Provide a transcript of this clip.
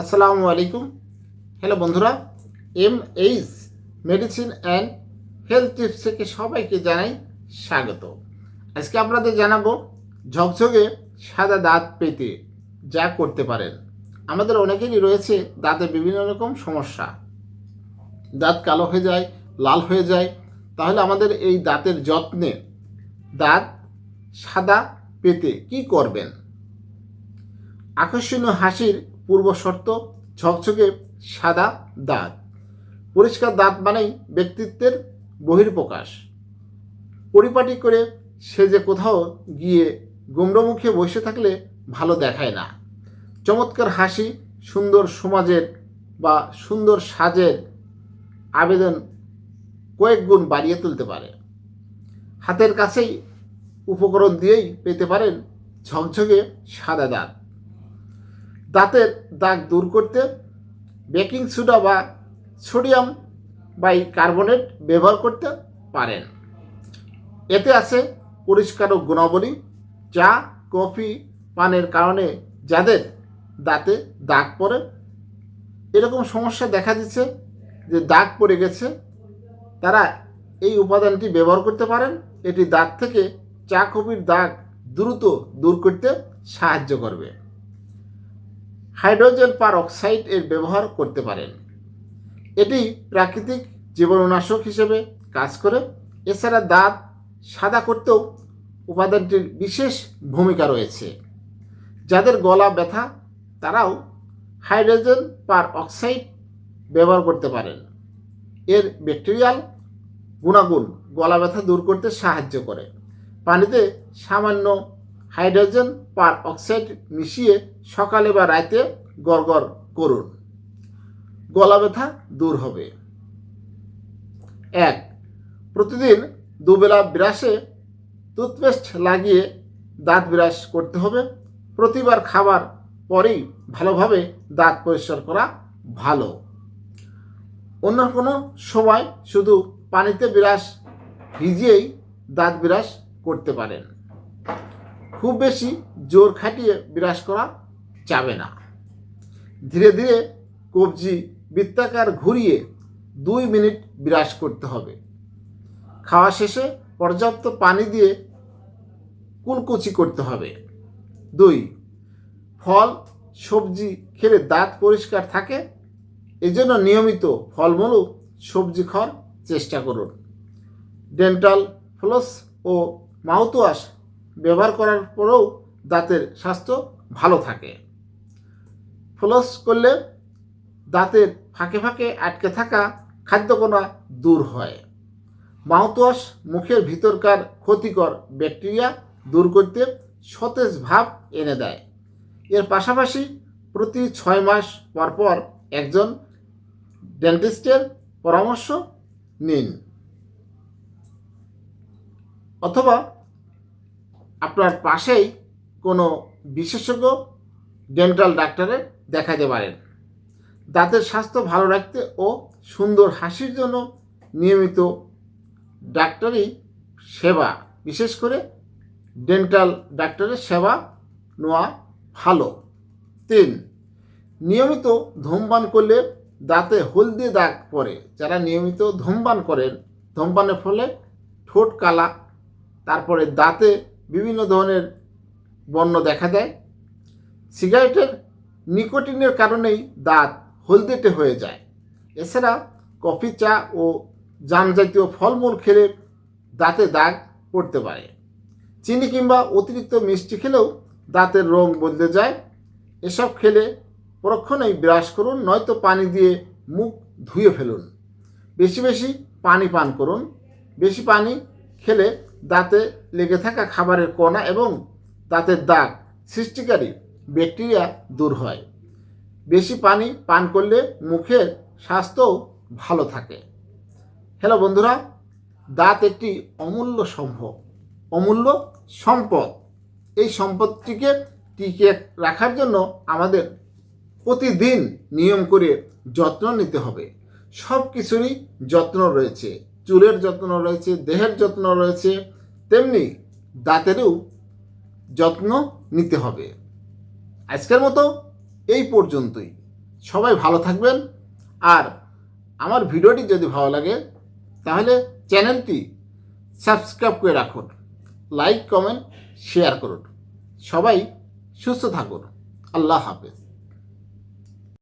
আসসালামু আলাইকুম। হ্যালো বন্ধুরা M H medicine and health tips থেকে সবাইকে জানাই স্বাগত। আজকে আপনাদের জানাব ঝকঝকে সাদা দাঁত পেতে যা করতে পারেন। আমাদের অনেকেরই রয়েছে দাঁতে বিভিন্ন রকম সমস্যা। দাঁত কালো হয়ে যায়, লাল হয়ে যায়, তাহলে আমাদের এই দাঁতের যত্নে দাঁত সাদা পেতে কি করবেন? আকর্ষণীয় হাসির পূর্ব শর্ত, ঝকঝকে সাদা দাঁত পরিষ্কার দাঁত মানেই ব্যক্তিত্বের বহির্প্রকাশ পরিপাটি করে সে যে কোথাও গিয়ে গুমড়োমুখে বসে থাকলে ভালো দেখায় না। চমৎকার হাসি, সুন্দর সমাজের বা সুন্দর সাজের আবেদন কয়েক গুণ বাড়িয়ে তুলতে পারে। হাতের কাছেই উপকরণ দিয়েই পেতে পারেন ঝকঝকে সাদা দাঁত দাঁতের দাগ দূর করতে বেকিং সোডা বা সোডিয়াম বাই কার্বনেট ব্যবহার করতে পারেন। এতে আছে পরিষ্কার ও গুণাবলী, চা, কফি, পানের কারণে যাদের দাঁতে দাগ পড়ে। এরকম সমস্যা দেখা দিচ্ছে যে দাগ পড়ে গেছে, তারা এই উপাদানটি ব্যবহার করতে পারেন। এটি দাঁত থেকে চা, কফির দাগ দ্রুত দূর করতে সাহায্য করবে। হাইড্রোজেন পার অক্সাইড এর ব্যবহার করতে পারেন। এটি প্রাকৃতিক জীবাণুনাশক হিসেবে কাজ করে। এছাড়া দাঁত, সাদা করতেও উপাদানটির বিশেষ ভূমিকা রয়েছে। যাদের গলা ব্যথা, তারাও হাইড্রোজেন পার অক্সাইড ব্যবহার করতে পারেন। এর ব্যাকটেরিয়াল গুণাগুণ গলা ব্যথা দূর করতে সাহায্য করে। পানিতে সামান্য হাইড্রোজেন পার অক্সাইড মিশিয়ে সকালে বা রাতে গড়গড় করুন। গলা ব্যথা দূর হবে। এক, প্রতিদিন দুবেলা ব্রাশে টুথপেস্ট লাগিয়ে দাঁত ব্রাশ করতে হবে। প্রতিবার খাবার পরেই ভালোভাবে দাঁত পরিষ্কার করা ভালো। অন্য কোনো সময় শুধু পানিতে বিরাস ভিজিয়েই দাঁত বিরাস করতে পারেন। খুব বেশি জোর খাটিয়ে বিরাস করা যাবে না। ধীরে ধীরে কবজি বৃত্তাকার ঘুরিয়ে দুই মিনিট বিরাস করতে হবে। খাওয়া শেষে পর্যাপ্ত পানি দিয়ে কুলকুচি করতে হবে। দুই, ফল, সবজি খেলে দাঁত পরিষ্কার থাকে, এজন্য নিয়মিত ফলমূল ও সবজি খাওয়ার চেষ্টা করুন। ডেন্টাল ফ্লোস ও মাউথওয়াশ ব্যবহার করার পরেও দাঁতের স্বাস্থ্য ভালো থাকে। ফ্লোস করলে দাঁতের ফাঁকে ফাঁকে আটকে থাকা খাদ্যকণা দূর হয়। মাউথওয়াশ মুখের ভিতরকার ক্ষতিকর ব্যাকটেরিয়া দূর করতে সতেজ ভাব এনে দেয়। এর পাশাপাশি প্রতি ছয় মাস পর পর একজন ডেন্টিস্টের পরামর্শ নিন। অথবা আপনার পাশেই কোনো বিশেষজ্ঞ ডেন্টাল ডাক্তারের দেখাতে পারেন। দাঁতের স্বাস্থ্য ভালো রাখতে ও সুন্দর হাসির জন্য নিয়মিত ডাক্তারি সেবা, বিশেষ করে ডেন্টাল ডাক্তারের সেবা নেওয়া ভালো। তিন, নিয়মিত ধূমপান করলে দাঁতে হলদে দাগ পড়ে। যারা নিয়মিত ধূমপান করেন, ধূমপানের ফলে ঠোঁট কালা, তারপরে দাঁতে বিভিন্ন ধরনের বর্ণ দেখা দেয়। সিগারেটের নিকোটিনের কারণেই দাঁত হলদেটে হয়ে যায়। এছাড়া কফি, চা ও জাম জাতীয় ফলমূল খেলে দাঁতে দাগ পড়তে পারে। চিনি কিংবা অতিরিক্ত মিষ্টি খেলেও দাঁতের রং বদলে যায়। এসব খেলে পরক্ষণেই ব্রাশ করুন, নয়তো পানি দিয়ে মুখ ধুয়ে ফেলুন। বেশি বেশি পানি পান করুন। বেশি পানি খেলে দাঁতে লেগে থাকা খাবারের কণা এবং দাঁতের দাগ সৃষ্টিকারী ব্যাকটেরিয়া দূর হয়। বেশি পানি পান করলে মুখের স্বাস্থ্যও ভালো থাকে। হ্যালো বন্ধুরা, দাঁত একটি অমূল্য সম্ভব অমূল্য সম্পদ। এই সম্পদটিকে টিকে রাখার জন্য আমাদের প্রতিদিন নিয়ম করে যত্ন নিতে হবে। সব কিছুরই যত্ন রয়েছে। চুলের যত্ন রয়েছে, দেহের যত্ন রয়েছে, তেমনি দাঁতেরও যত্ন নিতে হবে। আজকের মতো এই পর্যন্তই। সবাই ভালো থাকবেন। আর আমার ভিডিওটি যদি ভালো লাগে, তাহলে চ্যানেলটি সাবস্ক্রাইব করে রাখুন। লাইক, কমেন্ট, শেয়ার করুন। সবাই সুস্থ থাকুন। আল্লাহ হাফেজ।